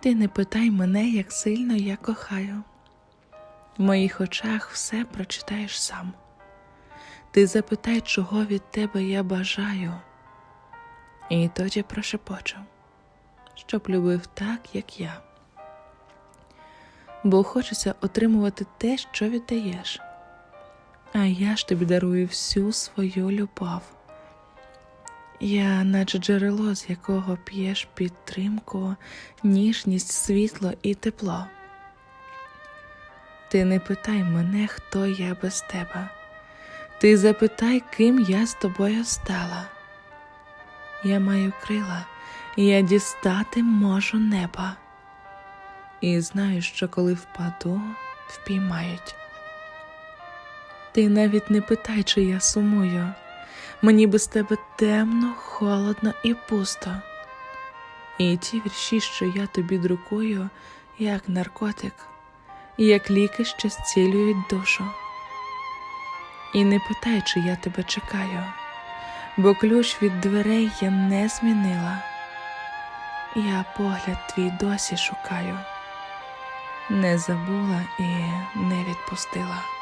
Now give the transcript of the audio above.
Ти не питай мене, як сильно я кохаю. В моїх очах все прочитаєш сам. Ти запитай, чого від тебе я бажаю, і тоді прошепочу, щоб любив так, як я. Бо хочеться отримувати те, що віддаєш. А я ж тобі дарую всю свою любов. Я, наче джерело, з якого п'єш підтримку, ніжність, світло і тепло. Ти не питай мене, хто я без тебе. Ти запитай, ким я з тобою стала. Я маю крила, я дістати можу неба. І знаю, що коли впаду, впіймають. Ти навіть не питай, чи я сумую. Мені без тебе темно, холодно і пусто. І ті вірші, що я тобі друкую, як наркотик, як ліки, що зцілюють душу. І не питай, чи я тебе чекаю, бо ключ від дверей я не змінила. Я погляд твій досі шукаю, не забула і не відпустила.